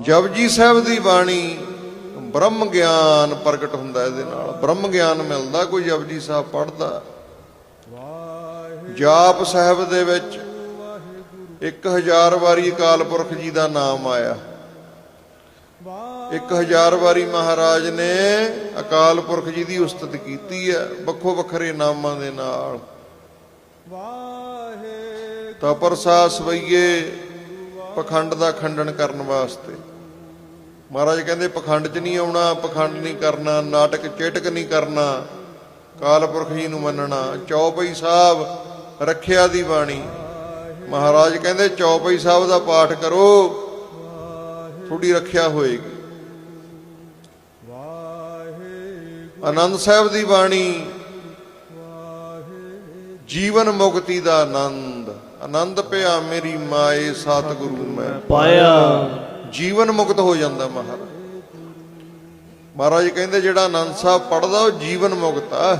ਜਪਜੀ ਸਾਹਿਬ ਦੀ ਬਾਣੀ ਬ੍ਰਹਮ ਗਿਆਨ ਪ੍ਰਗਟ ਹੁੰਦਾ ਇਹਦੇ ਨਾਲ। ਬ੍ਰਹਮ ਗਿਆਨ ਮਿਲਦਾ ਕੋਈ ਜਪਜੀ ਸਾਹਿਬ ਪੜ੍ਹਦਾ। ਜਾਪ ਸਾਹਿਬ ਦੇ ਵਿੱਚ 1000 ਵਾਰੀ ਅਕਾਲ ਪੁਰਖ ਜੀ ਦਾ ਨਾਮ ਆਇਆ। 1000 ਵਾਰੀ ਮਹਾਰਾਜ ਨੇ ਅਕਾਲ ਪੁਰਖ ਜੀ ਦੀ ਉਸਤਤ ਕੀਤੀ ਹੈ ਵੱਖੋ ਵੱਖਰੇ ਨਾਮਾਂ ਦੇ ਨਾਲ। ਤਾਂ ਪ੍ਰਸਾਸ ਵਈਏ ਪਖੰਡ ਦਾ ਖੰਡਨ ਕਰਨ ਵਾਸਤੇ। ਮਹਾਰਾਜ ਕਹਿੰਦੇ, ਪਖੰਡ 'ਚ ਨਹੀਂ ਆਉਣਾ, ਪਖੰਡ ਨਹੀਂ ਕਰਨਾ, ਨਾਟਕ ਚੇਟਕ ਨਹੀਂ ਕਰਨਾ, ਕਾਲ ਪੁਰਖ ਜੀ ਨੂੰ ਮੰਨਣਾ। ਚੌਪਈ ਸਾਹਿਬ, ਰੱਖਿਆ ਦੀ ਬਾਣੀ। ਮਹਾਰਾਜ ਕਹਿੰਦੇ, ਚੌਪਈ ਸਾਹਿਬ ਦਾ ਪਾਠ ਕਰੋ ਤੁਹਾਡੀ ਰੱਖਿਆ ਹੋਏਗੀ। ਆਨੰਦ ਸਾਹਿਬ ਦੀ ਬਾਣੀ, ਜੀਵਨ ਮੁਕਤੀ ਦਾ ਆਨੰਦ। ਆਨੰਦ ਪਿਆ ਮੇਰੀ ਮਾਏ, ਸਤਿਗੁਰੂ ਮੈਂ ਪਾਇਆ। ਜੀਵਨ ਮੁਕਤ ਹੋ ਜਾਂਦਾ ਮਹਾਰਾਜ। ਮਹਾਰਾਜ ਕਹਿੰਦੇ ਜਿਹੜਾ ਆਨੰਦ ਸਾਹਿਬ ਪੜਦਾ ਉਹ ਜੀਵਨ ਮੁਕਤ ਆ।